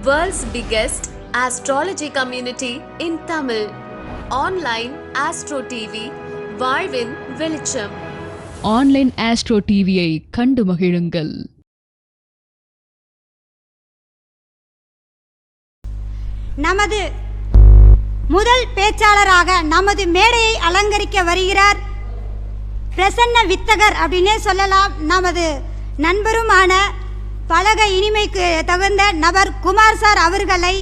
World's biggest astrology community in Tamil. Online Astro TV, வாழ்வின் வெளிச்சம் online astro டிவியை கண்டு மகிழுங்கள். நமது முதல் பேச்சாளராக நமது மேடையை அலங்கரிக்க வருகிறார் பிரசன்ன வித்தகர் அப்படின்னே சொல்லலாம். நமது நண்பருமான பழக இனிமைக்கு தகுந்த நபர் குமார் சார் அவர்களை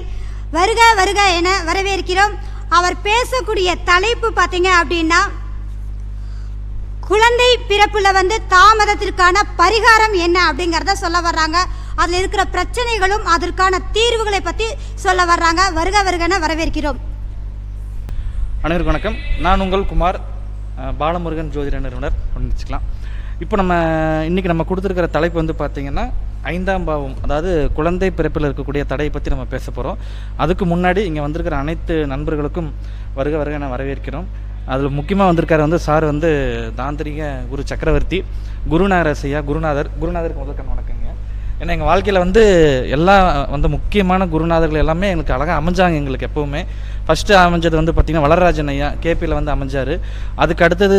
வருக வருக என வரவேற்கிறோம். அவர் பேசக்கூடிய தலைப்பு பார்த்தீங்க அப்படின்னா குழந்தை பிறப்பில் வந்து தாமதத்திற்கான பரிகாரம் என்ன அப்படிங்கிறத சொல்ல வர்றாங்க. அதில் இருக்கிற பிரச்சனைகளும் அதற்கான தீர்வுகளை பற்றி சொல்ல வர்றாங்க. வருக வருகன வரவேற்கிறோம். அனைவருக்கும் வணக்கம். நான் உங்கள் குமார் பாலமுருகன் ஜோதிட நிறுவனர். வச்சுக்கலாம். இப்போ நம்ம இன்றைக்கி நம்ம கொடுத்துருக்கிற தலைப்பு வந்து பார்த்திங்கன்னா ஐந்தாம் பாவம் அதாவது குழந்தை பிறப்பில் இருக்கக்கூடிய தடையை பற்றி நம்ம பேச போகிறோம் அதுக்கு முன்னாடி இங்கே வந்திருக்கிற அனைத்து நண்பர்களுக்கும் வருக வருக நான் வரவேற்கிறோம். அதில் முக்கியமாக வந்திருக்காரு வந்து சார் வந்து தாந்திரிக குரு சக்கரவர்த்தி குருநாதர் ஐயா குருநாதர். குருநாதருக்கு முதல்கண் வணக்கங்க. ஏன்னா எங்கள் வாழ்க்கையில் வந்து எல்லா வந்து முக்கியமான குருநாதர்கள் எல்லாமே எங்களுக்கு அழகாக அமைஞ்சாங்க எங்களுக்கு எப்போவுமே. ஃபஸ்ட்டு அமைஞ்சது வந்து பார்த்திங்கன்னா வளராஜன் ஐயா கேபியில் வந்து அமைஞ்சார். அதுக்கு அடுத்தது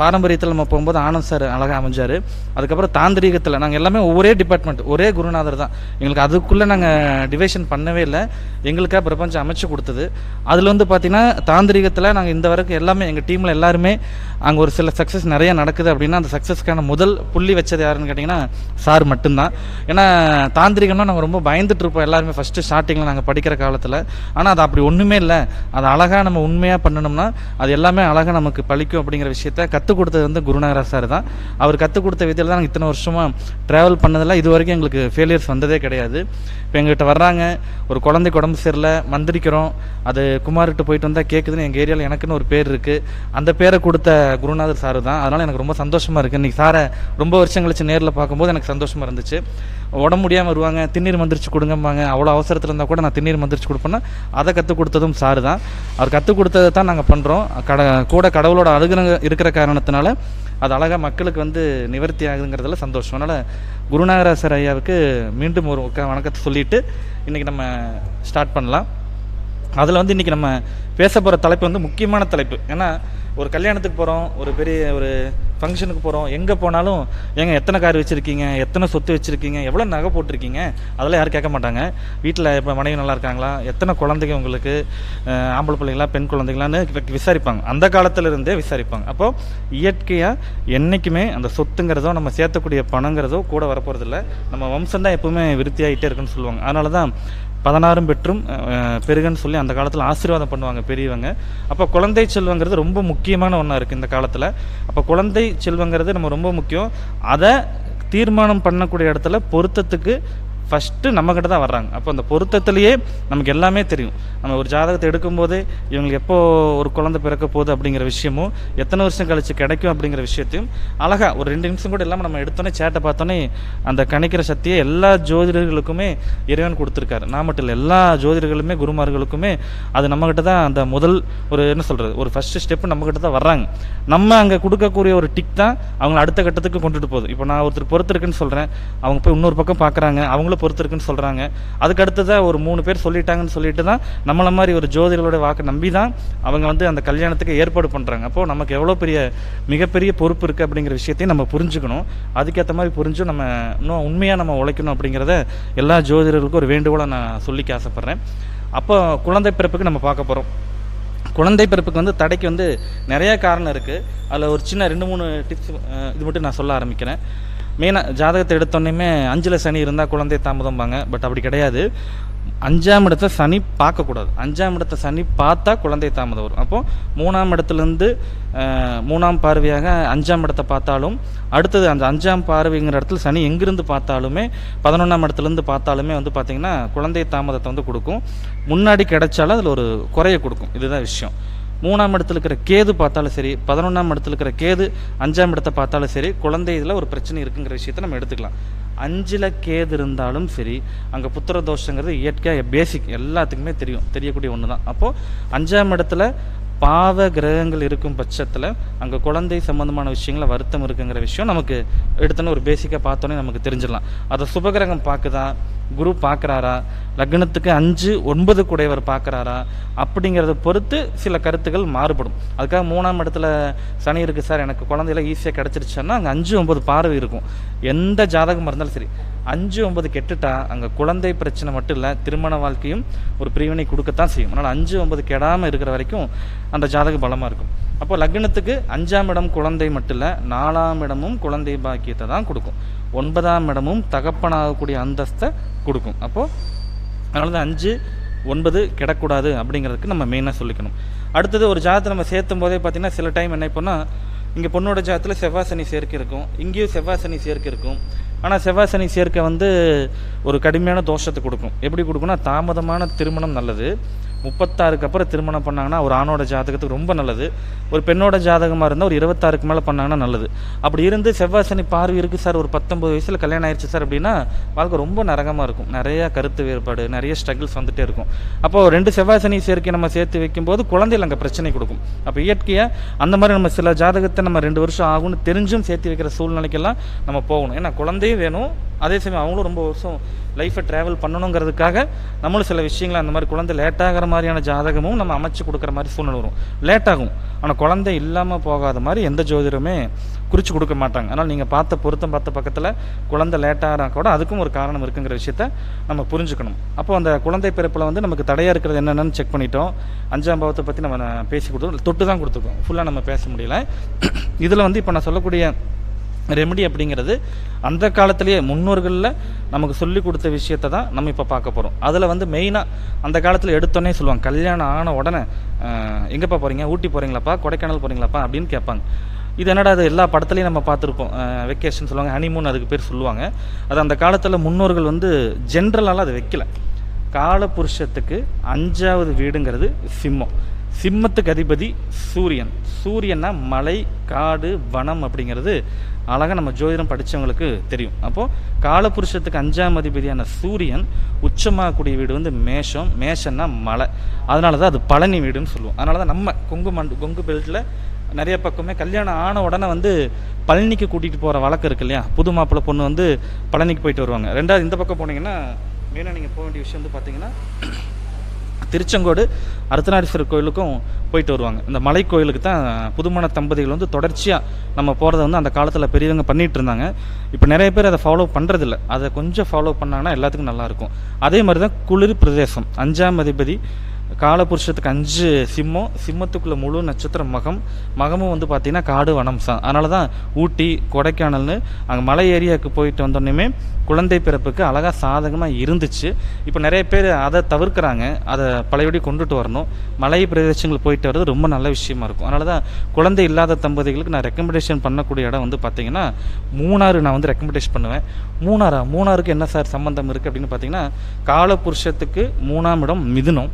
பாரம்பரியத்தில் நம்ம போகும்போது ஆனந்த் சார் அழகாக அமைஞ்சார். அதுக்கப்புறம் தாந்திரீகத்தில் நாங்கள் எல்லாமே ஒரே டிபார்ட்மெண்ட் ஒரே குருநாதர் தான். எங்களுக்கு அதுக்குள்ளே நாங்கள் டிவைஷன் பண்ணவே இல்லை. எங்களுக்காக பிரபஞ்சம் அமைச்சு கொடுத்தது. அதில் வந்து பார்த்திங்கன்னா தாந்திரிகத்தில் நாங்கள் இந்த வரைக்கும் எல்லாமே எங்கள் டீமில் எல்லாருமே அங்கே ஒரு சில சக்ஸஸ் நிறைய நடக்குது அப்படின்னா அந்த சக்ஸஸ்க்கான முதல் புள்ளி வச்சது யாருன்னு கேட்டிங்கன்னா சார் மட்டும்தான். ஏன்னா தாந்திரிகம்னா நாங்கள் ரொம்ப பயந்துட்டு இருப்போம் எல்லாருமே ஃபஸ்ட்டு ஸ்டார்டிங்கில் நாங்கள் படிக்கிற காலத்தில். ஆனால் அது அப்படி ஒன்றுமே இல்லை. அது அழகாக நம்ம உண்மையாக பண்ணணும்னா அது எல்லாமே அழகாக நமக்கு பழிக்கும் அப்படிங்கிற விஷயத்த கற்றுக் கொடுத்தது வந்து குருநாகரா சார் தான். அவர் கற்றுக் கொடுத்த விதியில் தான் நாங்கள் இத்தனை வருஷமாக ட்ராவல் பண்ணதெல்லாம் இது வரைக்கும் எங்களுக்கு ஃபெயிலியர்ஸ் வந்ததே கிடையாது. இப்போ எங்கள்கிட்ட வர்றாங்க. ஒரு குழந்தைக்கு உடம்பு சரியில்லை. மந்திரிக்கிறோம் அது குமார்கிட்ட போயிட்டு வந்தால் கேட்குதுன்னு எங்கள் ஏரியாவில் எனக்குன்னு ஒரு பேர் இருக்குது அந்த பேரை கொடுத்த குருநாதர் சார் தான். அதனால் எனக்கு ரொம்ப சந்தோஷமாக இருக்குது இன்றைக்கி சாரை ரொம்ப வருஷம் கழிச்சு நேரில் பார்க்கும்போது எனக்கு சந்தோஷமாக இருந்துச்சு. உடம்பு முடியாமல் வருவாங்க திண்ணீர் மந்திரிச்சு கொடுங்கம்பாங்க. அவ்வளோ அவசரத்தில் இருந்தால் கூட நான் திண்ணீர் மந்திரிச்சு கொடுப்பேன்னா அதை கற்றுக் கொடுத்ததும் சார் தான். அவர் கற்றுக் கொடுத்ததை தான் நாங்கள் பண்ணுறோம் கட கூட கடவுளோட அழுகுன இருக்கிற காரணத்தினால அது அழகாக மக்களுக்கு வந்து நிவர்த்தி ஆகுதுங்கிறதுல சந்தோஷம். அதனால் குருநாகராசர் ஐயாவுக்கு மீண்டும் ஒரு வணக்கத்தை சொல்லிவிட்டு இன்றைக்கி நம்ம ஸ்டார்ட் பண்ணலாம். அதில் வந்து இன்றைக்கி நம்ம பேச போகிற தலைப்பு வந்து முக்கியமான தலைப்பு. ஏன்னா ஒரு கல்யாணத்துக்கு போகிறோம் ஒரு பெரிய ஒரு ஃபங்க்ஷனுக்கு போகிறோம் எங்கே போனாலும் ஏங்க எத்தனை கார் வச்சுருக்கீங்க எத்தனை சொத்து வச்சுருக்கீங்க எவ்வளோ நகை போட்டிருக்கீங்க அதெல்லாம் யாரும் கேட்க மாட்டாங்க. வீட்டில் இப்போ மனைவி நல்லா இருக்காங்களா எத்தனை குழந்தைங்க உங்களுக்கு ஆம்பளை பிள்ளைங்களா பெண் குழந்தைங்களான்னு விசாரிப்பாங்க. அந்த காலத்திலிருந்தே விசாரிப்பாங்க. அப்போது இயற்கையாக என்றைக்குமே அந்த சொத்துங்கிறதோ நம்ம சேர்த்தக்கூடிய பணங்கிறதோ கூட வரப்போகிறதில்ல நம்ம வம்சம் தான் எப்பவுமே விருத்தியாகிட்டே இருக்குன்னு சொல்லுவாங்க. அதனால தான் பதினாறும் பெற்றும் பெருகன்னு சொல்லி அந்த காலத்தில் ஆசீர்வாதம் பண்ணுவாங்க பெரியவங்க. அப்போ குழந்தை செல்வங்கிறது ரொம்ப முக்கியமான ஒன்றா இருக்குது இந்த காலத்தில். அப்போ குழந்தை செல்வங்கிறது நம்ம ரொம்ப முக்கியம். அதை தீர்மானம் பண்ணக்கூடிய இடத்துல பொருத்தத்துக்கு ஃபஸ்ட்டு நம்மக்கிட்ட தான் வர்றாங்க. அப்போ அந்த பொருத்தத்திலேயே நமக்கு எல்லாமே தெரியும். நம்ம ஒரு ஜாதகத்தை எடுக்கும்போதே இவங்களுக்கு எப்போ ஒரு குழந்தை பிறக்க போகுது அப்படிங்கிற விஷயமும் எத்தனை வருஷம் கழிச்சு கிடைக்கும் அப்படிங்கிற விஷயத்தையும் அழகா ஒரு ரெண்டு நிமிஷம் கூட இல்லாமல் நம்ம எடுத்தோன்னே சேட்டை பார்த்தோன்னே அந்த கணிக்கிற சக்தியை எல்லா ஜோதிடர்களுக்குமே இறைவன் கொடுத்துருக்காரு. நான் மட்டும் இல்லை எல்லா ஜோதிடர்களுமே குருமார்களுக்குமே அது நம்மக்கிட்ட தான் அந்த முதல் ஒரு என்ன சொல்கிறது ஒரு ஃபஸ்ட்டு ஸ்டெப்பு நம்மக்கிட்ட தான் வர்றாங்க. நம்ம அங்கே கொடுக்கக்கூடிய ஒரு டிக் தான் அவங்கள அடுத்த கட்டத்துக்கு கொண்டுட்டு போகுது. இப்போ நான் ஒருத்தர் பொறுத்திருக்குன்னு சொல்கிறேன் அவங்க போய் இன்னொரு பக்கம் பார்க்குறாங்க. அவங்களும் பொறுத்திருக்குன்னு சொல்கிறாங்க அதுக்கு அடுத்ததாக ஒரு மூணு பேர் சொல்லிட்டாங்கன்னு சொல்லிட்டு தான் நம்மளை மாதிரி ஒரு ஜோதிகளோட வாக்கு நம்பி தான் அவங்க வந்து அந்த கல்யாணத்துக்கு ஏற்பாடு பண்ணுறாங்க அப்போது நமக்கு எவ்வளோ பெரிய மிகப்பெரிய பொறுப்பு இருக்குது அப்படிங்கிற விஷயத்தையும் நம்ம புரிஞ்சுக்கணும். அதுக்கேற்ற மாதிரி புரிஞ்சு நம்ம இன்னும் உண்மையாக நம்ம உழைக்கணும் அப்படிங்கிறத எல்லா ஜோதிடர்களுக்கும் ஒரு வேண்டுகோளை நான் சொல்லிக்க ஆசைப்பட்றேன். அப்போ குழந்தை பிறப்புக்கு நம்ம பார்க்க போகிறோம் குழந்தை பிறப்புக்கு வந்து தடைக்கு வந்து நிறைய காரணம் இருக்குது அதில் ஒரு சின்ன ரெண்டு மூணு டிப்ஸ் இது மட்டும் நான் சொல்ல ஆரம்பிக்கிறேன். மெயினாக ஜாதகத்தை எடுத்தோன்னே அஞ்சில் சனி இருந்தால் குழந்தை தாமதம்பாங்க பட் அப்படி கிடையாது. அஞ்சாம் இடத்த சனி பார்க்கக்கூடாது. அஞ்சாம் இடத்த சனி பார்த்தா குழந்தை தாமதம் வரும். அப்போது மூணாம் இடத்துலேருந்து மூணாம் பார்வையாக அஞ்சாம் இடத்தை பார்த்தாலும் அடுத்தது அந்த அஞ்சாம் பார்வைங்கிற இடத்துல சனி எங்கிருந்து பார்த்தாலுமே பதினொன்றாம் இடத்துலேருந்து பார்த்தாலுமே வந்து பார்த்திங்கன்னா குழந்தை தாமதத்தை வந்து கொடுக்கும். முன்னாடி கிடைச்சாலும் அதில் ஒரு குறைய கொடுக்கும். இதுதான் விஷயம். மூணாம் இடத்துல இருக்கிற கேது பார்த்தாலும் சரி பதினொன்றாம் இடத்துல இருக்கிற கேது அஞ்சாம் இடத்தை பார்த்தாலும் சரி குழந்தை இதில் ஒரு பிரச்சனை இருக்குங்கிற விஷயத்த நம்ம எடுத்துக்கலாம். அஞ்சில் கேது இருந்தாலும் சரி அங்கே புத்திர தோஷங்கிறது இயற்கையாக பேசிக் எல்லாத்துக்குமே தெரியும். தெரியக்கூடிய ஒன்று தான் அப்போது அஞ்சாம் இடத்துல பாவ கிரகங்கள் இருக்கும் பட்சத்தில் அங்கே குழந்தை சம்பந்தமான விஷயங்கள வருத்தம் இருக்குங்கிற விஷயம் நமக்கு எடுத்தோன்னே ஒரு பேசிக்காக பார்த்தோன்னே நமக்கு தெரிஞ்சிடலாம். அதை சுபகிரகம் பார்க்குதா? குரு பார்க்குறாரா? லக்னத்துக்கு அஞ்சு ஒன்பது குடையவர் பார்க்குறாரா? அப்படிங்கிறத பொறுத்து சில கருத்துக்கள் மாறுபடும். அதுக்காக மூணாம் இடத்துல சனி இருக்குது சார். எனக்கு குழந்தையில ஈஸியாக கிடச்சிருச்சுன்னா அங்கே அஞ்சு ஒன்பது பார்வை இருக்கும். எந்த ஜாதகமாக இருந்தாலும் சரி. அஞ்சு ஒன்பது கெட்டுட்டா அங்கே குழந்தை பிரச்சனை மட்டும் இல்லை திருமண வாழ்க்கையும் ஒரு பிரிவினை கொடுக்கத்தான் செய்யும். அதனால் அஞ்சு ஒன்பது கெடாமல் இருக்கிற வரைக்கும் அந்த ஜாதகம் பலமாக இருக்கும். அப்போ லக்னத்துக்கு அஞ்சாம் இடம் குழந்தை மட்டும் இல்லை நாலாம் இடமும் குழந்தை பாக்கியத்தை தான் கொடுக்கும். ஒன்பதாம் இடமும் தகப்பனாகக்கூடிய அந்தஸ்தை கொடுக்கும். அப்போது அதனால தான் அஞ்சு ஒன்பது கிடக்கூடாது அப்படிங்கிறதுக்கு நம்ம மெயினாக சொல்லிக்கணும். அடுத்தது ஒரு ஜாதத்தை நம்ம சேர்த்தும் போதே பார்த்தீங்கன்னா சில டைம் என்ன இப்போனா இங்கே பொண்ணோட ஜாதத்தில் செவ்வாய் சனி சேர்க்கை இருக்கும். இங்கேயும் செவ்வாய் சனி சேர்க்கை இருக்கும். ஆனால் செவ்வாய் சனி சேர்க்கை வந்து ஒரு கடுமையான தோஷத்தை கொடுக்கும். எப்படி கொடுக்கும்னா தாமதமான திருமணம் நல்லது. முப்பத்தாறுக்கு அப்புறம் திருமணம் பண்ணாங்கன்னா ஒரு ஆணோட ஜாதகத்துக்கு ரொம்ப நல்லது. ஒரு பெண்ணோட ஜாதகமாக இருந்தால் ஒரு இருபத்தாறுக்கு மேலே பண்ணாங்கன்னா நல்லது. அப்படி இருந்து செவ்வாய் சனி பார்வை இருக்குது சார் ஒரு பத்தொம்பது வயசில் கல்யாணம் ஆயிடுச்சு சார் அப்படின்னா வாழ்க்கை ரொம்ப நரகமாக இருக்கும். நிறைய கருத்து வேறுபாடு நிறைய ஸ்ட்ரகிள்ஸ் வந்துட்டே இருக்கும். அப்போது ரெண்டு செவ்வாய் சனி சேர்க்கை நம்ம சேர்த்து வைக்கும்போது குழந்தைகள் அங்கே பிரச்சனை கொடுக்கும். அப்போ இயற்கையாக அந்த மாதிரி நம்ம சில ஜாதகத்தை நம்ம ரெண்டு வருஷம் ஆகும்னு தெரிஞ்சும் சேர்த்து வைக்கிற சூழ்நிலைக்கெல்லாம் நம்ம போகணும். ஏன்னா குழந்தையும் வேணும். அதே சமயம் அவங்களும் ரொம்ப வருஷம் லைஃப்பை ட்ராவல் பண்ணணுங்கிறதுக்காக நம்மளும் சில விஷயங்கள் அந்த மாதிரி குழந்தை லேட்டாகிற மாதிரியான ஜாதகமும் நம்ம அமைச்சு கொடுக்குற மாதிரி சூழ்நிலை வரும். லேட் ஆகும். ஆனால் குழந்தை இல்லாமல் போகாத மாதிரி எந்த ஜோதிடமே குறித்து கொடுக்க மாட்டாங்க. ஆனால் நீங்கள் பார்த்த பொருத்தம் பார்த்த பக்கத்தில் குழந்தை லேட்டாகிறா கூட அதுக்கும் ஒரு காரணம் இருக்குங்கிற விஷயத்த நம்ம புரிஞ்சுக்கணும். அப்போ அந்த குழந்தை பிறப்பில் வந்து நமக்கு தடையாக இருக்கிறது என்னென்னு செக் பண்ணிட்டோம். அஞ்சாம் பாவத்தை பற்றி நம்ம பேசி கொடுத்தோம் தொட்டு தான் கொடுத்துருக்கோம். ஃபுல்லாக நம்ம பேச முடியல. இதில் வந்து இப்போ நான் சொல்லக்கூடிய ரெமடி அப்படிங்கிறது அந்த காலத்திலேயே முன்னோர்களில் நமக்கு சொல்லி கொடுத்த விஷயத்தை தான் நம்ம இப்போ பார்க்க போகிறோம் அதில் வந்து மெயினாக அந்த காலத்தில் எடுத்தோன்னே சொல்லுவாங்க கல்யாணம் ஆன உடனே எங்கேப்பா போகிறீங்க ஊட்டி போகிறீங்களாப்பா கொடைக்கானல் போகிறீங்களாப்பா அப்படின்னு கேட்பாங்க. இது என்னடா அது எல்லா படத்துலையும் நம்ம பார்த்துருப்போம். வெக்கேஷன் சொல்லுவாங்க ஹனிமூன் அதுக்கு பேர் சொல்லுவாங்க. அது அந்த காலத்தில் முன்னோர்கள் வந்து ஜென்ரலால் அதை வைக்கல. காலபுருஷத்துக்கு அஞ்சாவது வீடுங்கிறது சிம்மம். சிம்மத்துக்கு அதிபதி சூரியன். சூரியன்னா மலை காடு வனம் அப்படிங்கிறது அழகாக நம்ம ஜோதிடம் படித்தவங்களுக்கு தெரியும். அப்போது காலபுருஷத்துக்கு அஞ்சாம் அதிபதியான சூரியன் உச்சமாகக்கூடிய வீடு வந்து மேஷம். மேஷம்னா மலை. அதனால தான் அது பழனி வீடுன்னு சொல்லுவோம். அதனால தான் நம்ம கொங்கு மண்டு கொங்கு பெல்ட்டில் நிறைய பக்கமே கல்யாணம் ஆன உடனே வந்து பழனிக்கு கூட்டிகிட்டு போகிற வழக்கம் இருக்கு இல்லையா? புது மாப்பிள்ளை பொண்ணு வந்து பழனிக்கு போயிட்டு வருவாங்க. ரெண்டாவது இந்த பக்கம் போனீங்கன்னா மெயினாக நீங்கள் போக வேண்டிய விஷயம் வந்து பார்த்தீங்கன்னா திருச்செங்கோடு அர்த்தநாரீஸ்வரர் கோயிலுக்கும் போயிட்டு வருவாங்க. இந்த மலை கோயிலுக்கு தான் புதுமண தம்பதிகள் வந்து தொடர்ச்சியாக நம்ம போகிறத வந்து அந்த காலத்தில் பெரியவங்க பண்ணிகிட்டு இருந்தாங்க. இப்போ நிறைய பேர் அதை ஃபாலோ பண்ணுறதில்ல அதை கொஞ்சம் ஃபாலோ பண்ணாங்கன்னா எல்லாத்துக்கும் நல்லாயிருக்கும் அதே மாதிரி தான் குளிர் பிரதேசம். அஞ்சாம் அதிபதி காலபுருஷத்துக்கு அஞ்சு சிம்மம் சிம்மத்துக்குள்ள முழு நட்சத்திரம் மகம் மகமும் வந்து பார்த்தீங்கன்னா காடு வனம் சா அதனால தான் ஊட்டி கொடைக்கானல்னு அங்கே மலை ஏரியாவுக்கு போயிட்டு வந்தோடனே குழந்தை பிறப்புக்கு அழகாக சாதகமாக இருந்துச்சு. இப்போ நிறைய பேர் அதை தவிர்க்கிறாங்க. அதை பழையபடி கொண்டுட்டு வரணும். மலை பிரதேசங்கள் போயிட்டு வர்றது ரொம்ப நல்ல விஷயமா இருக்கும். அதனால தான் குழந்தை இல்லாத தம்பதிகளுக்கு நான் ரெக்கமெண்டேஷன் பண்ணக்கூடிய இடம் வந்து பார்த்தீங்கன்னா மூணாறு நான் வந்து ரெக்கமெண்டேஷன் பண்ணுவேன். மூணாறா? மூணாருக்கு என்ன சார் சம்மந்தம் இருக்குது அப்படின்னு பார்த்தீங்கன்னா காலபுருஷத்துக்கு மூணாம் இடம் மிதுனம்.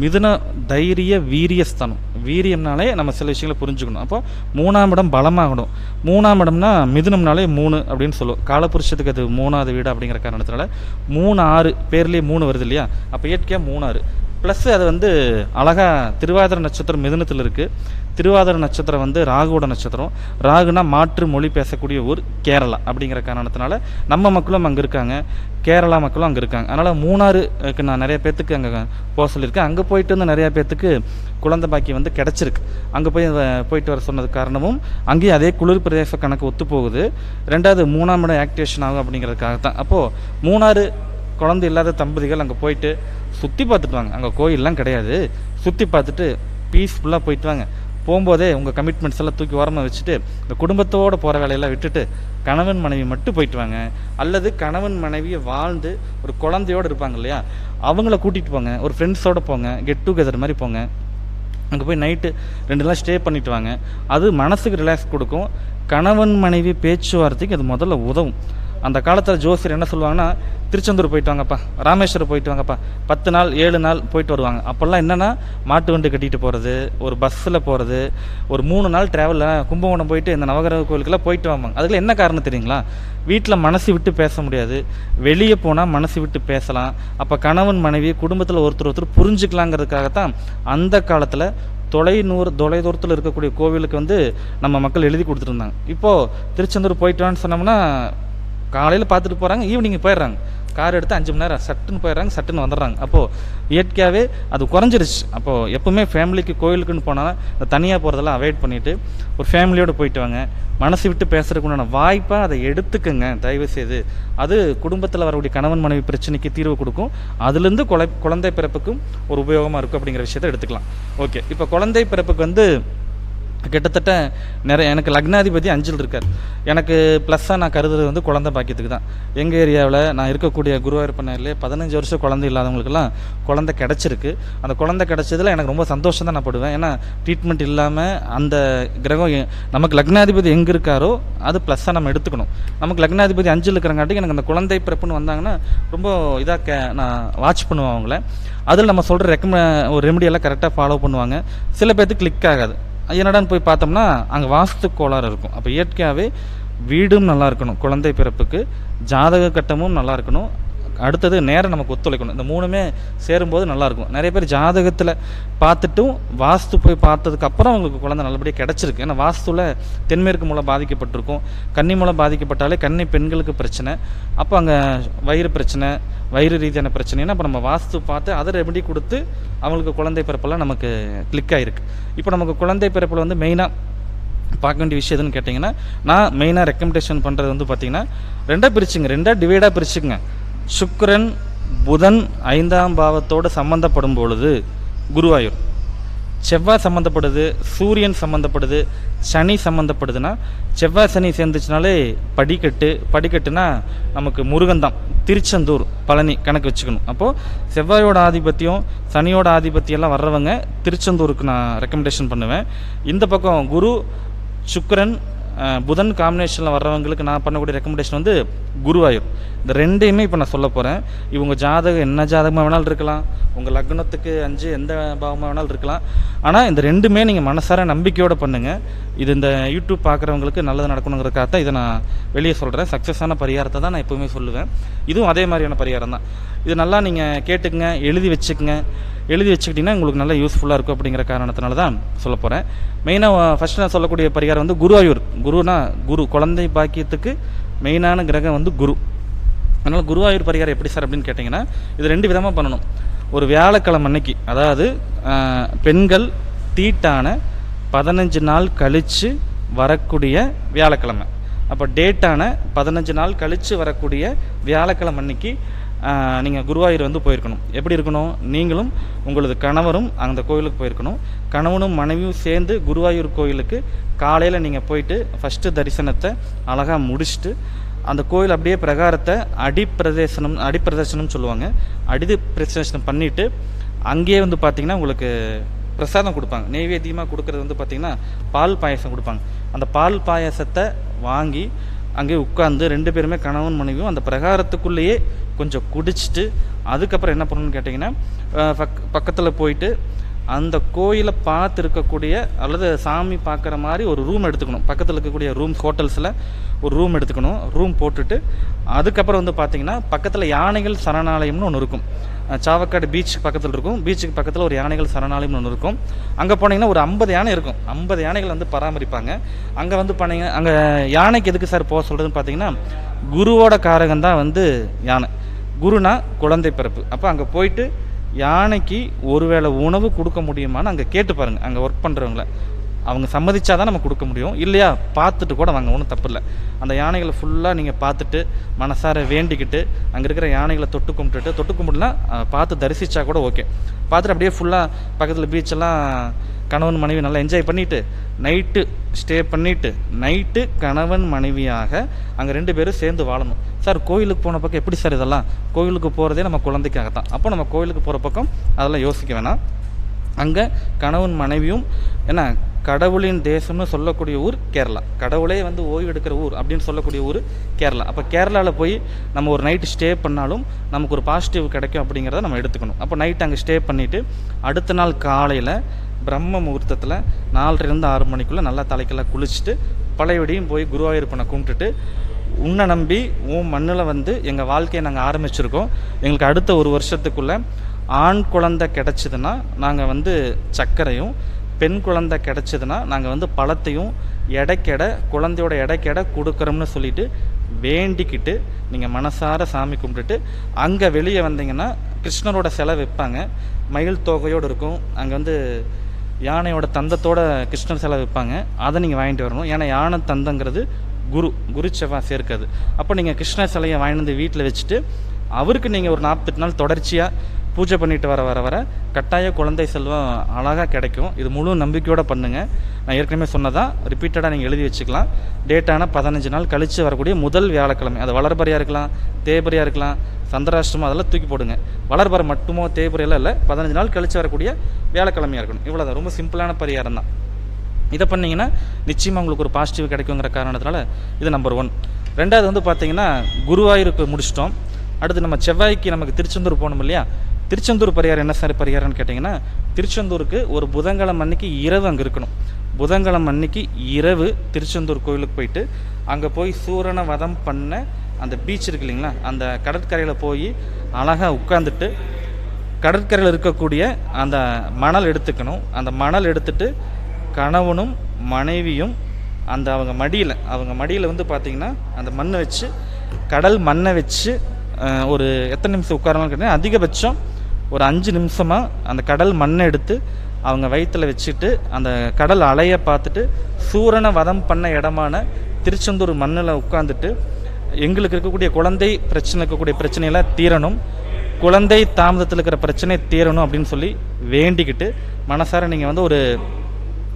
மிதுன தைரிய வீரியஸ்தனம். வீரியம்னாலே நம்ம சில விஷயங்களை புரிஞ்சுக்கணும். அப்போ மூணாம் இடம் பலமாகணும். மூணாம் இடம்னா மிதுனம்னாலே மூணு அப்படின்னு சொல்லுவோம். காலபுருஷத்துக்கு அது மூணாவது வீடு அப்படிங்கிற காரணத்தினால மூணு ஆறு பேர்லேயே மூணு வருது இல்லையா? அப்போ இயற்கையாக மூணாறு. ப்ளஸ் அது வந்து அழகாக திருவாதிர நட்சத்திரம் மிதுனத்தில் இருக்குது திருவாதிர நட்சத்திரம் வந்து ராகுவோட நட்சத்திரம். ராகுனா மாற்று மொழி பேசக்கூடிய ஊர் கேரளா அப்படிங்கிற காரணத்தினால நம்ம மக்களும் அங்கே இருக்காங்க. கேரளா மக்களும் அங்கே இருக்காங்க. அதனால் மூணாறுக்கு நான் நிறைய பேர்த்துக்கு அங்கே போக சொல்லியிருக்கேன். அங்கே போயிட்டு வந்து நிறையா பேர்த்துக்கு குழந்தை பாக்கி வந்து கிடச்சிருக்கு. அங்கே போய் போயிட்டு வர சொன்னது காரணமும் அங்கேயும் அதே குளிர் பிரதேச கணக்கு ஒத்து போகுது ரெண்டாவது மூணாம் இடம் ஆக்டிவேஷன் ஆகும் அப்படிங்கிறதுக்காக தான் அப்போது மூணாறு குழந்தை இல்லாத தம்பதிகள் அங்கே போயிட்டு சுற்றி பார்த்துட்டு வாங்க. அங்கே கோயிலெலாம் கிடையாது. சுற்றி பார்த்துட்டு பீஸ்ஃபுல்லாக போயிட்டு வாங்க. போகும்போதே உங்கள் கமிட்மெண்ட்ஸ் எல்லாம் தூக்கி ஓரமாக வச்சுட்டு இந்த குடும்பத்தோடு போகிற வேலையெல்லாம் விட்டுட்டு கணவன் மனைவி மட்டும் போயிட்டு வாங்க. அல்லது கணவன் மனைவியை வாழ்ந்து ஒரு குழந்தையோடு இருப்பாங்க இல்லையா? அவங்கள கூட்டிகிட்டு போங்க. ஒரு ஃப்ரெண்ட்ஸோடு போங்க. கெட் டுகெதர் மாதிரி போங்க. அங்கே போய் நைட்டு ரெண்டு நாள் ஸ்டே பண்ணிட்டு வாங்க. அது மனசுக்கு ரிலாக்ஸ் கொடுக்கும். கணவன் மனைவி பேச்சுவார்த்தைக்கு அது முதல்ல உதவும். அந்த காலத்தில் ஜோசியர் என்ன சொல்லுவாங்கன்னா திருச்செந்தூர் போயிட்டு வாங்கப்பா ராமேஸ்வரம் போயிட்டு வாங்கப்பா. பத்து நாள் ஏழு நாள் போயிட்டு வருவாங்க. அப்போல்லாம் என்னென்னா மாட்டு வண்டி கட்டிட்டு போகிறது ஒரு பஸ்ஸில் போகிறது ஒரு மூணு நாள் ட்ராவலில் கும்பகோணம் போயிட்டு இந்த நவகிரக கோயிலுக்கெல்லாம் போயிட்டு வாங்க அதில் என்ன காரணம் தெரியுங்களா? வீட்டில் மனசு விட்டு பேச முடியாது. வெளியே போனால் மனசு விட்டு பேசலாம். அப்போ கணவன் மனைவி குடும்பத்தில் ஒருத்தர் ஒருத்தர் புரிஞ்சுக்கலாங்கிறதுக்காகத்தான் அந்த காலத்தில் தொலைநூறு தொலைதூரத்தில் இருக்கக்கூடிய கோவிலுக்கு வந்து நம்ம மக்கள் எழுதி கொடுத்துருந்தாங்க. இப்போது திருச்செந்தூர் போயிட்டு வான்னு சொன்னோம்னா காலையில் பார்த்துட்டு போகிறாங்க ஈவினிங் போயிடுறாங்க. கார் எடுத்து அஞ்சு மணி நேரம் சட்டுன்னு போயிடுறாங்க சட்டுன்னு வந்துடுறாங்க. அப்போது இயற்கையாகவே அது குறைஞ்சிருச்சு. அப்போது எப்பவுமே ஃபேமிலிக்கு கோயிலுக்குன்னு போனால் இந்த தனியாக போகிறதெல்லாம் அவாய்ட் பண்ணிவிட்டு ஒரு ஃபேமிலியோடு போயிட்டு வாங்க. மனசு விட்டு பேசுகிறதுக்கு உண்டான வாய்ப்பாக அதை எடுத்துக்கோங்க. தயவு செய்து அது குடும்பத்தில் வரக்கூடிய கணவன் மனைவி பிரச்சனைக்கு தீர்வு கொடுக்கும். அதுலேருந்து குழை குழந்தை பிறப்புக்கும் ஒரு உபயோகமாக இருக்கும் அப்படிங்கிற விஷயத்தை எடுத்துக்கலாம். ஓகே. இப்போ குழந்தை பிறப்புக்கு வந்து கிட்டத்தட்ட நிறைய எனக்கு லக்னாதிபதி அஞ்சில் இருக்கார். எனக்கு ப்ளஸ்ஸாக நான் கருதுறது வந்து குழந்தை பாக்கியத்துக்கு தான். எங்கள் ஏரியாவில் நான் இருக்கக்கூடிய குருவாயூர்பண்ணையிலே பதினஞ்சு வருஷம் குழந்தை இல்லாதவங்களுக்குலாம் குழந்தை கிடச்சிருக்கு. அந்த குழந்தை கிடச்சதில் எனக்கு ரொம்ப சந்தோஷம் தான் நான் படுவேன். ஏன்னா ட்ரீட்மெண்ட் இல்லாமல் அந்த கிரகம் எ- நமக்கு லக்னாதிபதி எங்கே இருக்காரோ அது ப்ளஸ்ஸாக நம்ம எடுத்துக்கணும். நமக்கு லக்னாதிபதி அஞ்சில் இருக்கிறங்காட்டிக்கு எனக்கு அந்த குழந்தை பிறப்புன்னு வந்தாங்கன்னா ரொம்ப இதாக கே நான் வாட்ச் பண்ணுவேன் அவங்கள. அதில் நம்ம சொல்கிற ரெக்கமெ ஒரு ரெமடியெல்லாம் கரெக்டாக ஃபாலோ பண்ணுவாங்க. சில பேர்த்துக்கு கிளிக் ஆகாது. என்னடான்னு போய் பார்த்தோம்னா அங்கே வாஸ்து கோளாறு இருக்கும். அப்போ இயற்கையாகவே வீடும் நல்லா இருக்கணும். குழந்தை பிறப்புக்கு ஜாதக கட்டமும் நல்லா இருக்கணும். அடுத்தது நேரம் நமக்கு ஒத்துழைக்கணும். இந்த மூணுமே சேரும்போது நல்லாயிருக்கும். நிறைய பேர் ஜாதகத்தில் பார்த்துட்டும் வாஸ்து போய் பார்த்ததுக்கு அப்புறம் அவங்களுக்கு குழந்தை நல்லபடியாக கிடச்சிருக்கு. ஏன்னா வாஸ்துவில் தென்மேற்கு மூலம் பாதிக்கப்பட்டிருக்கும். கன்னி மூலம் பாதிக்கப்பட்டாலே கன்னி பெண்களுக்கு பிரச்சனை. அப்போ அங்கே வயிறு பிரச்சனை வயிறு ரீதியான பிரச்சனைனா அப்போ நம்ம வாஸ்து பார்த்து அதை ரெமெடி கொடுத்து அவங்களுக்கு குழந்தை பிறப்பெல்லாம் நமக்கு கிளிக் ஆகிருக்கு இப்போ நமக்கு குழந்தை பிறப்பில் வந்து மெயினாக பார்க்க வேண்டிய விஷயம் எதுன்னு கேட்டிங்கன்னா நான் மெயினாக ரெக்கமெண்டேஷன் பண்ணுறது வந்து பார்த்தீங்கன்னா ரெண்டாக பிரிச்சுங்க. ரெண்டாக டிவைடாக பிரிச்சுங்க சுக்கரன் புதன் ஐந்தாம் பாவத்தோடு சம்மந்தப்படும் பொழுது குருவாயூர். செவ்வாய் சம்மந்தப்படுது சூரியன் சம்மந்தப்படுது சனி சம்மந்தப்படுதுன்னா செவ்வாய் சனி சேர்ந்துச்சுனாலே படிக்கட்டு படிக்கட்டுனா நமக்கு முருகன் தான் திருச்செந்தூர் பழனி கணக்கு வச்சுக்கணும். அப்போது செவ்வாயோட ஆதிபத்தியம் சனியோட ஆதிபத்தியெல்லாம் வர்றவங்க திருச்செந்தூருக்கு நான் ரெக்கமெண்டேஷன் பண்ணுவேன். இந்த பக்கம் குரு சுக்கரன் புதன் காம்பினேஷனில் வர்றவங்களுக்கு நான் பண்ணக்கூடிய ரெக்கமெண்டேஷன் வந்து குருவாயூர். இந்த ரெண்டையுமே இப்போ நான் சொல்ல போகிறேன் இவங்க ஜாதகம் என்ன ஜாதகமாக வேணாலும் இருக்கலாம். உங்கள் லக்னத்துக்கு அஞ்சு எந்த பாவமாக வேணாலும் இருக்கலாம். ஆனால் இந்த ரெண்டுமே நீங்கள் மனசார நம்பிக்கையோடு பண்ணுங்கள் இது இந்த யூடியூப் பார்க்குறவங்களுக்கு நல்லது நடக்கணுங்கிறக்காக தான் இதை நான் வெளியே சொல்கிறேன் சக்ஸஸான பரிகாரத்தை தான் நான் எப்போவுமே சொல்லுவேன். இதுவும் அதே மாதிரியான பரிகாரம் தான். இது நல்லா நீங்கள் கேட்டுக்குங்க எழுதி வச்சுக்கோங்க. எழுதி வச்சுக்கிட்டிங்கன்னா உங்களுக்கு நல்லா யூஸ்ஃபுல்லாக இருக்கும் அப்படிங்கிற காரணத்தினால தான் சொல்ல போகிறேன் மெயினாக ஃபஸ்ட்டு நான் சொல்லக்கூடிய பரிகாரம் வந்து குருவாயூர் குருனா குரு குழந்தை பாக்கியத்துக்கு மெயினான கிரகம் வந்து குரு. அதனால் குருவாயூர் பரிகாரம் எப்படி சார் அப்படின்னு கேட்டிங்கன்னா இது ரெண்டு விதமாக பண்ணணும். ஒரு வியாழக்கிழமை அன்னைக்கு அதாவது பெண்கள் தீட்டான பதினஞ்சு நாள் கழித்து வரக்கூடிய வியாழக்கிழமை. அப்போ டேட்டான பதினஞ்சு நாள் கழித்து வரக்கூடிய வியாழக்கிழமை அன்னைக்கு நீங்கள் குருவாயூர் வந்து போயிருக்கணும். எப்படி இருக்கணும்? நீங்களும் உங்களது கணவரும் அந்த கோயிலுக்கு போயிருக்கணும். கணவனும் மனைவியும் சேர்ந்து குருவாயூர் கோயிலுக்கு காலையில் நீங்கள் போயிட்டு ஃபஸ்ட்டு தரிசனத்தை அழகாக முடிச்சுட்டு அந்த கோயில் அப்படியே பிரகாரத்தை அடிப்பிரதேசனம் அடிப்பிரதேசனம் சொல்லுவாங்க. அடிது பிரதேசனம் பண்ணிவிட்டு அங்கேயே வந்து பார்த்தீங்கன்னா உங்களுக்கு பிரசாதம் கொடுப்பாங்க. நெய்வேத்தியமாக கொடுக்கறது வந்து பார்த்திங்கன்னா பால் பாயாசம் கொடுப்பாங்க. அந்த பால் பாயாசத்தை வாங்கி அங்கேயே உட்காந்து ரெண்டு பேருமே கணவன் மனைவியும் அந்த பிரகாரத்துக்குள்ளேயே கொஞ்சம் குடிச்சிட்டு அதுக்கப்புறம் என்ன பண்ணணும்னு கேட்டிங்கன்னா பக் பக்கத்தில் போயிட்டு அந்த கோயிலை பார்த்து இருக்கக்கூடிய அல்லது சாமி பார்க்குற மாதிரி ஒரு ரூம் எடுத்துக்கணும். பக்கத்தில் இருக்கக்கூடிய ரூம் ஹோட்டல்ஸில் ஒரு ரூம் எடுத்துக்கணும். ரூம் போட்டுட்டு அதுக்கப்புறம் வந்து பார்த்திங்கன்னா பக்கத்தில் யானைகள் சரணாலயம்னு ஒன்று இருக்கும். சாவக்காடு பீச் பக்கத்தில் இருக்கும். பீச்சுக்கு பக்கத்தில் ஒரு யானைகள் சரணாலயம்னு ஒன்று இருக்கும். அங்கே போனீங்கன்னா ஒரு ஐம்பது யானை இருக்கும். ஐம்பது யானைகள் வந்து பராமரிப்பாங்க. அங்கே வந்து போனீங்க அங்கே யானைக்கு எதுக்கு சார் போக சொல்கிறதுன்னு பார்த்தீங்கன்னா குருவோட காரகம் தான் வந்து யானை. குருனா குழந்தை பிறப்பு. அப்போ அங்கே போயிட்டு யானைக்கு ஒருவேளை உணவு கொடுக்க முடியுமான்னு அங்கே கேட்டு பாருங்கள் அங்கே ஒர்க் பண்ணுறவங்கள அவங்க சம்மதிச்சா தான் நம்ம கொடுக்க முடியும். இல்லையா? பார்த்துட்டு கூட வாங்க ஒன்றும் தப்பு இல்லை. அந்த யானைகளை ஃபுல்லாக நீங்கள் பார்த்துட்டு மனசார வேண்டிக்கிட்டு அங்கே இருக்கிற யானைகளை தொட்டு கும்பிட்டுட்டு தொட்டு கும்பிட்டுலாம் பார்த்து தரிசித்தா கூட ஓகே பார்த்துட்டு அப்படியே ஃபுல்லாக பக்கத்தில் பீச்செல்லாம் கணவன் மனைவி நல்லா என்ஜாய் பண்ணிவிட்டு நைட்டு ஸ்டே பண்ணிவிட்டு நைட்டு கணவன் மனைவியாக அங்கே ரெண்டு பேரும் சேர்ந்து வாழணும். சார் கோயிலுக்கு போன பக்கம் எப்படி சார் இதெல்லாம்? கோயிலுக்கு போகிறதே நம்ம குழந்தைக்காக தான் அப்போ நம்ம கோயிலுக்கு போகிற பக்கம் அதெல்லாம் யோசிக்க வேணாம். அங்கே கணவன் மனைவியும் என்ன கடவுளின் தேசம்னு சொல்லக்கூடிய ஊர் கேரளா. கடவுளே வந்து ஓய்வு எடுக்கிற ஊர் அப்படின்னு சொல்லக்கூடிய ஊர் கேரளா. அப்போ கேரளாவில் போய் நம்ம ஒரு நைட்டு ஸ்டே பண்ணாலும் நமக்கு ஒரு பாசிட்டிவ் கிடைக்கும் அப்படிங்கிறத நம்ம எடுத்துக்கணும். அப்போ நைட் அங்கே ஸ்டே பண்ணிவிட்டு அடுத்த நாள் காலையில் பிரம்ம முகூர்த்தத்தில் நாலரைலேருந்து ஆறு மணிக்குள்ளே நல்லா தலைக்கெல்லாம் குளிச்சுட்டு பழையபடியும் போய் குருவாயூரப்பனை கும்பிட்டுட்டு உன்னை நம்பி உன் மண்ணில் வந்து எங்கள் வாழ்க்கையை நாங்கள் ஆரம்பிச்சிருக்கோம். எங்களுக்கு அடுத்த ஒரு வருஷத்துக்குள்ளே ஆண் குழந்தை கிடச்சிதுன்னா நாங்கள் வந்து சர்க்கரையும் பெண் குழந்தை கிடச்சிதுன்னா நாங்கள் வந்து பழத்தையும் எடைக்கெடை குழந்தையோட எடைக்கெடை கொடுக்குறோம்னு சொல்லிட்டு வேண்டிக்கிட்டு நீங்கள் மனசார சாமி கும்பிட்டுட்டு அங்கே வெளியே வந்தீங்கன்னா கிருஷ்ணரோட சிலை வைப்பாங்க. மயில் தொகையோடு இருக்கும். அங்கே வந்து யானையோட தந்தத்தோட கிருஷ்ணர் சிலை வைப்பாங்க. அதை நீங்கள் வாங்கிட்டு வரணும். ஏன்னா யானை தந்தங்கிறது குரு குரு செவ்வாய் சேர்க்காது. அப்போ நீங்கள் கிருஷ்ணர் சிலையை வாங்கிட்டு வந்து வீட்டில் வச்சுட்டு அவருக்கு நீங்கள் ஒரு நாற்பத்தெட்டு நாள் தொடர்ச்சியாக பூஜை பண்ணிட்டு வர வர வர கட்டாய குழந்தை செல்வம் அழகாக கிடைக்கும். இது முழு நம்பிக்கையோடு பண்ணுங்கள் நான் ஏற்கனவே சொன்னதான் ரிப்பீட்டடாக நீங்கள் எழுதி வச்சுக்கலாம். டேட்டான பதினஞ்சு நாள் கழித்து வரக்கூடிய முதல் வியாழக்கிழமை அது வளர்பறையாக இருக்கலாம் தேய்பறையாக இருக்கலாம் சந்திராஷ்டமம் அதெல்லாம் தூக்கி போடுங்க. வளர்பறை மட்டுமோ தேய்பறையெல்லாம் இல்லை பதினஞ்சு நாள் கழித்து வரக்கூடிய வியாழக்கிழமையாக இருக்கணும். இவ்வளோதான் ரொம்ப சிம்பிளான பரிகாரம் தான். இதை பண்ணிங்கன்னா நிச்சயமாக உங்களுக்கு ஒரு பாசிட்டிவ் கிடைக்குங்கிற காரணத்தினால இது நம்பர் ஒன் ரெண்டாவது வந்து பார்த்தீங்கன்னா குருவாயூருக்கு முடிச்சிட்டோம். அடுத்து நம்ம செவ்வாய்க்கு நமக்கு திருச்செந்தூர் போகணும் இல்லையா? திருச்செந்தூர் பரிகாரம் என்ன சார் பரிகாரம்னு கேட்டிங்கன்னா திருச்செந்தூருக்கு ஒரு புதன்கிழமை அன்னைக்கு இரவு அங்கே இருக்கணும். புதன்கிழமை அன்னைக்கு இரவு திருச்செந்தூர் கோயிலுக்கு போயிட்டு அங்கே போய் சூரனை வதம் பண்ண அந்த பீச் இருக்கு இல்லைங்களா அந்த கடற்கரையில் போய் அழகாக உட்காந்துட்டு கடற்கரையில் இருக்கக்கூடிய அந்த மணல் எடுத்துக்கணும். அந்த மணல் எடுத்துட்டு கணவனும் மனைவியும் அந்த அவங்க மடியில் அவங்க மடியில் வந்து பார்த்திங்கன்னா அந்த மண்ணை வச்சு கடல் மண்ணை வச்சு ஒரு எத்தனை நிமிஷம் உட்காரணும்னு கேட்டிங்கன்னா அதிகபட்சம் ஒரு அஞ்சு நிமிஷமாக அந்த கடல் மண்ணை எடுத்து அவங்க வயிற்றில் வச்சுட்டு அந்த கடல் அலையை பார்த்துட்டு சூரனை வதம் பண்ண இடமான திருச்செந்தூர் மண்ணில் உட்காந்துட்டு எங்களுக்கு இருக்கக்கூடிய குழந்தை பிரச்சனை இருக்கக்கூடிய பிரச்சனையெல்லாம் தீரணும். குழந்தை தாமதத்தில் இருக்கிற பிரச்சனை தீரணும் அப்படின்னு சொல்லி வேண்டிக்கிட்டு மனசார நீங்கள் வந்து ஒரு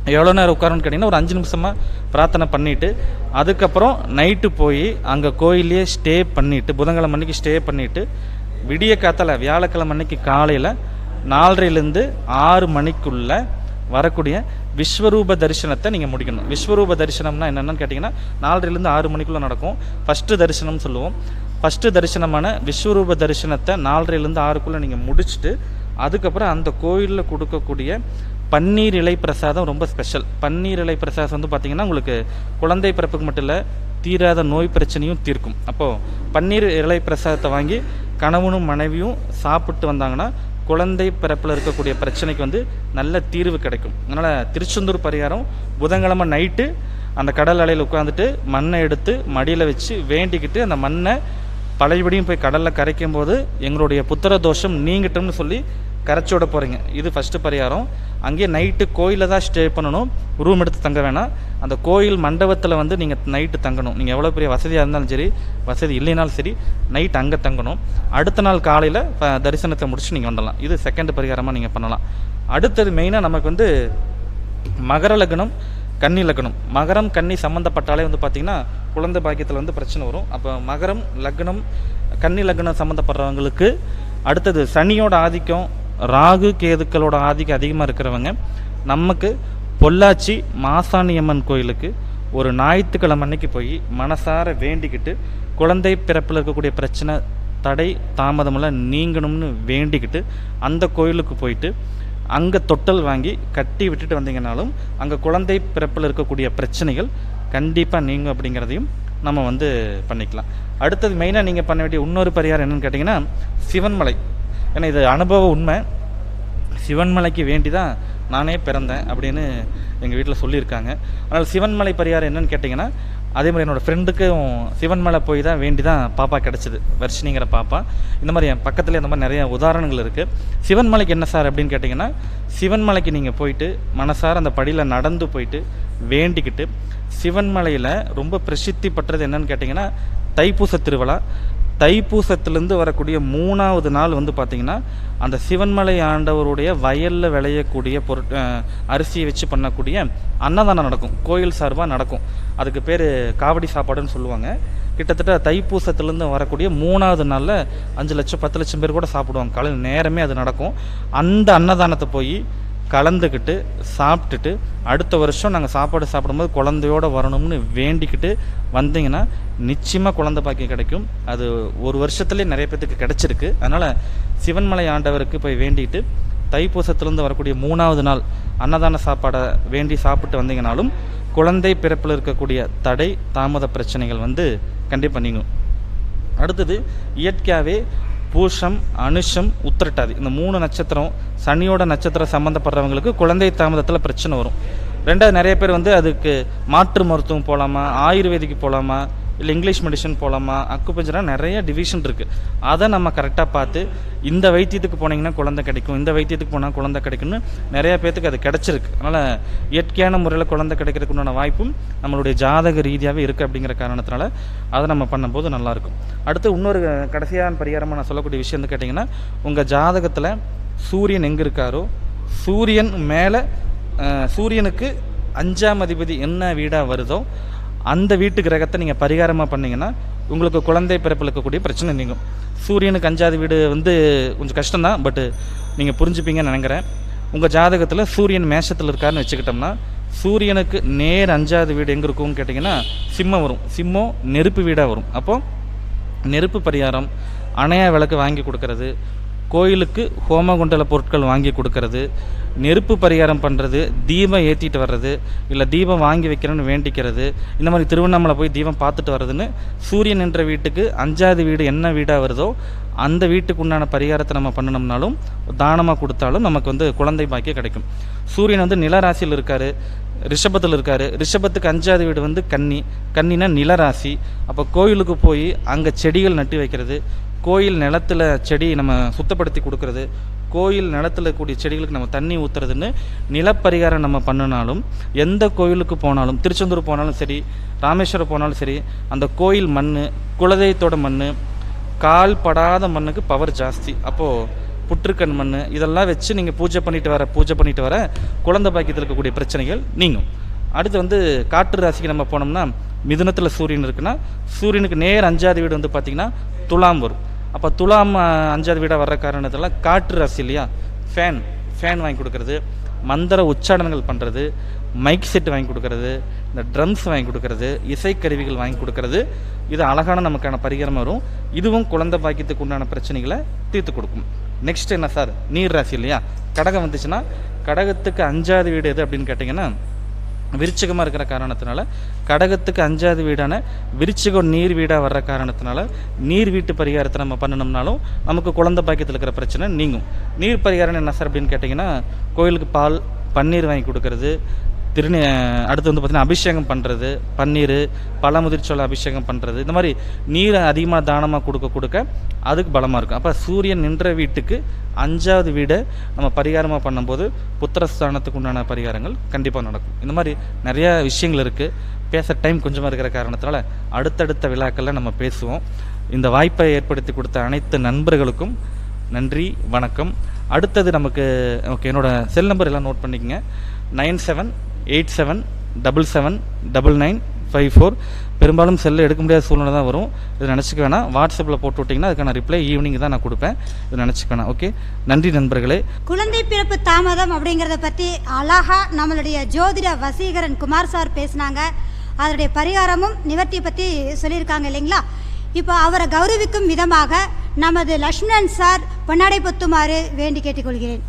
எவ்வளோ நேரம் உட்காரன்னு கேட்டிங்கன்னா ஒரு அஞ்சு நிமிஷமாக பிரார்த்தனை பண்ணிவிட்டு அதுக்கப்புறம் நைட்டு போய் அங்கே கோயிலே ஸ்டே பண்ணிவிட்டு புதன்கிழமை மணிக்கு ஸ்டே பண்ணிவிட்டு விடிய காத்தால வியாழக்கிழமை அன்னைக்கு காலையில் நாலரைலேருந்து ஆறு மணிக்குள்ளே வரக்கூடிய விஸ்வரூப தரிசனத்தை நீங்கள் முடிக்கணும். விஸ்வரூப தரிசனம்னா என்னென்னு கேட்டிங்கன்னா நாலரைலேருந்து ஆறு மணிக்குள்ளே நடக்கும். ஃபஸ்ட்டு தரிசனம்னு சொல்லுவோம். ஃபஸ்ட்டு தரிசனமான விஸ்வரூப தரிசனத்தை நாலரைலேருந்து ஆறுக்குள்ளே நீங்கள் முடிச்சுட்டு அதுக்கப்புறம் அந்த கோயிலில் கொடுக்கக்கூடிய பன்னீர் இலை பிரசாதம் ரொம்ப ஸ்பெஷல் பன்னீர் இலை பிரசாதம் வந்து பார்த்திங்கன்னா உங்களுக்கு குழந்தை பிறப்புக்கு மட்டும் இல்லை தீராத நோய் பிரச்சனையும் தீர்க்கும். அப்போது பன்னீர் இலை பிரசாதத்தை வாங்கி கணவனும் மனைவியும் சாப்பிட்டு வந்தாங்கன்னா குழந்தை பிறப்பில் இருக்கக்கூடிய பிரச்சனைக்கு வந்து நல்ல தீர்வு கிடைக்கும். அதனால் திருச்செந்தூர் பரிகாரம் புதன்கிழமை நைட்டு அந்த கடல் அலையில் உட்காந்துட்டு மண்ணை எடுத்து மடியில் வச்சு வேண்டிக்கிட்டு அந்த மண்ணை பழையபடியும் போய் கடலில் கரைக்கும் போது எங்களுடைய புத்திர தோஷம் நீங்கிட்டோம்னு சொல்லி கரைச்சி விட போகிறீங்க இது ஃபஸ்ட்டு பரிகாரம். அங்கேயே நைட்டு கோயிலில் தான் ஸ்டே பண்ணணும். ரூம் எடுத்து தங்க வேணாம். அந்த கோயில் மண்டபத்தில் வந்து நீங்கள் நைட்டு தங்கணும். நீங்கள் எவ்வளோ பெரிய வசதியாக இருந்தாலும் சரி வசதி இல்லைனாலும் சரி நைட் அங்கே தங்கணும். அடுத்த நாள் காலையில் தரிசனத்தை முடிச்சு நீங்கள் வந்துடலாம். இது செகண்ட் பரிகாரமாக நீங்கள் பண்ணலாம். அடுத்தது மெயினாக நமக்கு வந்து மகர லக்னம் கன்னி லக்னம். மகரம் கன்னி சம்மந்தப்பட்டாலே வந்து பார்த்திங்கன்னா குழந்தை பாக்கியத்தில் வந்து பிரச்சனை வரும். அப்போ மகரம் லக்னம் கன்னி லக்னம் சம்மந்தப்படுறவங்களுக்கு அடுத்தது சனியோட ஆதிக்கம் ராகு கேதுக்களோட ஆதிக்கம் அதிகமாக இருக்கிறவங்க நமக்கு பொள்ளாச்சி மாசாணி அம்மன் கோயிலுக்கு ஒரு ஞாயிற்றுக்கிழமை அன்னைக்கு போய் மனசார வேண்டிக்கிட்டு குழந்தை பிறப்பில் இருக்கக்கூடிய பிரச்சனை தடை தாமதமெல்லாம் நீங்கணும்னு வேண்டிக்கிட்டு அந்த கோயிலுக்கு போயிட்டு அங்கே தொட்டல் வாங்கி கட்டி விட்டுட்டு வந்தீங்கனாலும் அங்கே குழந்தை பிறப்பில் இருக்கக்கூடிய பிரச்சனைகள் கண்டிப்பாக நீங்கும் அப்படிங்கிறதையும் நம்ம வந்து பண்ணிக்கலாம். அடுத்தது மெயினாக நீங்கள் பண்ண வேண்டிய இன்னொரு பரிகாரம் என்னென்னு கேட்டிங்கன்னா சிவன்மலை. ஏன்னா இது அனுபவ உண்மை. சிவன்மலைக்கு வேண்டி தான் நானே பிறந்தேன் அப்படின்னு எங்கள் வீட்டில் சொல்லியிருக்காங்க. அதனால் சிவன்மலை பரிகாரம் என்னன்னு கேட்டிங்கன்னா அதே மாதிரி என்னோடய ஃப்ரெண்டுக்கும் சிவன்மலை போய் தான் வேண்டி தான் பாப்பா கிடச்சிது. வர்ஷினிங்கிற பாப்பா. இந்த மாதிரி என் பக்கத்தில் இந்த மாதிரி நிறைய உதாரணங்கள் இருக்குது சிவன்மலைக்கு என்ன சார் அப்படின்னு கேட்டிங்கன்னா சிவன்மலைக்கு நீங்கள் போயிட்டு மனசார அந்த படியில் நடந்து போயிட்டு வேண்டிக்கிட்டு சிவன்மலையில் ரொம்ப பிரசித்தி பெற்றது என்னன்னு கேட்டிங்கன்னா தைப்பூச திருவிழா. தைப்பூசத்துலேருந்து வரக்கூடிய மூணாவது நாள் வந்து பார்த்திங்கன்னா அந்த சிவன்மலை ஆண்டவருடைய வயலில் விளையக்கூடிய பொருட் அரிசியை வச்சு பண்ணக்கூடிய அன்னதானம் நடக்கும். கோயில் சார்பாக நடக்கும். அதுக்கு பேர் காவடி சாப்பாடுன்னு சொல்லுவாங்க. கிட்டத்தட்ட தைப்பூசத்துலேருந்து வரக்கூடிய மூணாவது நாளில் அஞ்சு லட்சம் பத்து லட்சம் பேர் கூட சாப்பிடுவாங்க. காலையில் நேரமே அது நடக்கும். அந்த அன்னதானத்தை போய் கலந்துக்கிட்டு சாப்பிட்டுட்டு அடுத்த வருஷம் நாங்கள் சாப்பாடு சாப்பிடும்போது குழந்தையோட வரணும்னு வேண்டிக்கிட்டு வந்தீங்கன்னா நிச்சயமாக குழந்த பாக்கியம் கிடைக்கும். அது ஒரு வருஷத்துலேயே நிறைய பேத்துக்கு கிடச்சிருக்கு. அதனால் சிவன்மலை ஆண்டவருக்கு போய் வேண்டிட்டு தைப்பூசத்துலேருந்து வரக்கூடிய மூணாவது நாள் அன்னதான சாப்பாடை வேண்டி சாப்பிட்டு வந்தீங்கனாலும் குழந்தை பிறப்பில் இருக்கக்கூடிய தடை தாமத பிரச்சனைகள் வந்து கண்டிப்பாக நீங்கும். அடுத்தது இயற்கையாகவே பூஷம் அனுஷம் உத்திரட்டாதி. இந்த மூணு நட்சத்திரம் சனியோட நட்சத்திரம் சம்மந்தப்படுறவங்களுக்கு குழந்தை தாமதத்தில் பிரச்சனை வரும். ரெண்டாவது நிறைய பேர் வந்து அதுக்கு மாற்று மருத்துவம் போகலாமா ஆயுர்வேதிக்கு போகலாமா இல்லை இங்கிலீஷ் மெடிசன் போகலாமா அக்குபஞ்சரா நிறைய டிவிஷன் இருக்குது அதை நம்ம கரெக்டாக பார்த்து இந்த வைத்தியத்துக்கு போனீங்கன்னா குழந்தை கிடைக்கும் இந்த வைத்தியத்துக்கு போனால் குழந்தை கிடைக்கும்னு நிறையா பேர்த்துக்கு அது கிடச்சிருக்கு. அதனால் இயற்கையான முறையில் குழந்தை கிடைக்கிறதுக்கு உண்டான வாய்ப்பும் நம்மளுடைய ஜாதக ரீதியாகவே இருக்குது அப்படிங்கிற காரணத்தினால அதை நம்ம பண்ணும்போது நல்லாயிருக்கும் அடுத்து இன்னொரு கடைசியான பரிகாரமாக நான் சொல்லக்கூடிய விஷயம் வந்து கேட்டிங்கன்னா உங்கள் ஜாதகத்தில் சூரியன் எங்கே இருக்காரோ சூரியன் மேலே சூரியனுக்கு அஞ்சாம் அதிபதி என்ன வீடாக வருதோ அந்த வீட்டு கிரகத்தை நீங்கள் பரிகாரமாக பண்ணீங்கன்னா உங்களுக்கு குழந்தை பிறப்பில் இருக்கக்கூடிய பிரச்சனை நீங்கும். சூரியனுக்கு அஞ்சாவது வீடு வந்து கொஞ்சம் கஷ்டம்தான் பட்டு நீங்கள் புரிஞ்சுப்பீங்கன்னு நினைக்கிறேன். உங்கள் ஜாதகத்தில் சூரியன் மேஷத்தில் இருக்காருன்னு வச்சுக்கிட்டோம்னா சூரியனுக்கு நேர் அஞ்சாவது வீடு எங்கே இருக்கும்னு கேட்டிங்கன்னா சிம்மம் வரும். சிம்மம் நெருப்பு வீடாக வரும். அப்போது நெருப்பு பரிகாரம் அணையா விளக்கு வாங்கி கொடுக்கறது கோயிலுக்கு ஹோமகுண்டல பொருட்கள் வாங்கி கொடுக்கறது நெருப்பு பரிகாரம் பண்ணுறது தீபம் ஏற்றிட்டு வர்றது இல்லை தீபம் வாங்கி வைக்கிறேன்னு வேண்டிக்கிறது இந்த மாதிரி திருவண்ணாமலை போய் தீபம் பார்த்துட்டு வர்றதுன்னு சூரியன் என்ற வீட்டுக்கு அஞ்சாவது வீடு என்ன வீடாக வருதோ அந்த வீட்டுக்கு உண்டான பரிகாரத்தை நம்ம பண்ணினோம்னாலும் தானமாக கொடுத்தாலும் நமக்கு வந்து குழந்தை பாக்கியம் கிடைக்கும். சூரியன் வந்து நிலராசியில் இருக்கார் ரிஷபத்தில் இருக்கார். ரிஷபத்துக்கு அஞ்சாவது வீடு வந்து கன்னி. கன்னினா நிலராசி. அப்போ கோயிலுக்கு போய் அங்கே செடிகள் நட்டு வைக்கிறது கோயில் நிலத்தில் செடி நம்ம சுத்தப்படுத்தி கொடுக்கறது கோயில் நிலத்தில் கூடிய செடிகளுக்கு நம்ம தண்ணி ஊற்றுறதுன்னு நிலப்பரிகாரம் நம்ம பண்ணினாலும் எந்த கோயிலுக்கு போனாலும் திருச்செந்தூர் போனாலும் சரி ராமேஸ்வரம் போனாலும் சரி அந்த கோயில் மண் குலதெய்வத்தோட மண் கால் படாத மண்ணுக்கு பவர் ஜாஸ்தி. அப்போது புற்றுக்கண் மண் இதெல்லாம் வச்சு நீங்கள் பூஜை பண்ணிட்டு வர பூஜை பண்ணிட்டு வர குழந்தை பாக்கியத்தில் இருக்கக்கூடிய பிரச்சனைகள் நீங்கும். அடுத்து வந்து காற்று ராசிக்கு நம்ம போனோம்னா மிதுனத்தில் சூரியன் இருக்குன்னா சூரியனுக்கு நேர் அஞ்சாவது வீடு வந்து பார்த்திங்கன்னா துலாம் வரும். அப்போ துலாம் அஞ்சாவது வீடாக வர்ற காரணத்தில் காற்று ராசி இல்லையா? ஃபேன் ஃபேன் வாங்கி கொடுக்கறது மந்திர உச்சாடனங்கள் பண்ணுறது மைக் செட் வாங்கி கொடுக்கறது இந்த ட்ரம்ஸ் வாங்கி கொடுக்கறது இசைக்கருவிகள் வாங்கி கொடுக்கறது இது அழகான நமக்கான பரிகாரம் வரும். இதுவும் குழந்தை பாக்கியத்துக்கு உண்டான பிரச்சனைகளை தீர்த்து கொடுக்கும். நெக்ஸ்ட் என்ன சார்? நீர் ராசி இல்லையா? கடகம் வந்துச்சுன்னா கடகத்துக்கு அஞ்சாவது வீடு எது அப்படின்னு கேட்டிங்கன்னா விருச்சிகமாக இருக்கிற காரணத்தினால கடகத்துக்கு அஞ்சாவது வீடான விருச்சிகம் நீர் வீடாக வர்ற காரணத்தினால நீர் வீட்டு பரிகாரத்தை நம்ம பண்ணினோம்னாலும் நமக்கு குழந்தை பாக்கியத்தில் இருக்கிற பிரச்சனை நீங்கும். நீர் பரிகாரம் என்ன சார் அப்படின்னு கேட்டிங்கன்னா கோயிலுக்கு பால் பன்னீர் வாங்கி கொடுக்கறது திருநி அடுத்து வந்து பார்த்திங்கன்னா அபிஷேகம் பண்ணுறது பன்னீர் பழமுதிர்ச்சோலை அபிஷேகம் பண்ணுறது இந்த மாதிரி நீரை அதிகமாக தானமாக கொடுக்க கொடுக்க அதுக்கு பலமாக இருக்கும். அப்போ சூரியன் நின்ற வீட்டுக்கு அஞ்சாவது வீடை நம்ம பரிகாரமாக பண்ணும்போது புத்திரஸ்தானத்துக்கு உண்டான பரிகாரங்கள் கண்டிப்பாக நடக்கும். இந்த மாதிரி நிறையா விஷயங்கள் இருக்குது பேச டைம் கொஞ்சமாக இருக்கிற காரணத்தினால அடுத்தடுத்த விழாக்களில் நம்ம பேசுவோம். இந்த வாய்ப்பை ஏற்படுத்தி கொடுத்த அனைத்து நண்பர்களுக்கும் நன்றி வணக்கம். அடுத்தது நமக்கு ஓகே என்னோடய செல் நம்பர் எல்லாம் நோட் பண்ணிக்கங்க. Nine seven eight seven double seven double nine five four. பெரும்பாலும் செல்லு எடுக்க முடியாத சூழ்நிலை தான் வரும். இது நினச்சிக்க வேணாம். வாட்ஸ்அப்பில் போட்டு விட்டிங்கன்னா அதுக்கான ரிப்ளை ஈவினிங் தான் நான் கொடுப்பேன். இது நினச்சிக்க வேணாம். ஓகே? நன்றி நண்பர்களே. குழந்தை பிறப்பு தாமதம் அப்படிங்கிறத பற்றி அழகா நம்மளுடைய ஜோதிட வசீகரன் குமார் சார் பேசினாங்க. அதனுடைய பரிகாரமும் நிவர்த்தி பற்றி சொல்லியிருக்காங்க இல்லைங்களா? இப்போ அவரை கௌரவிக்கும் விதமாக நமது லக்ஷ்மணன் சார் பொன்னாடை பொத்துமாறு வேண்டி கேட்டுக்கொள்கிறேன்.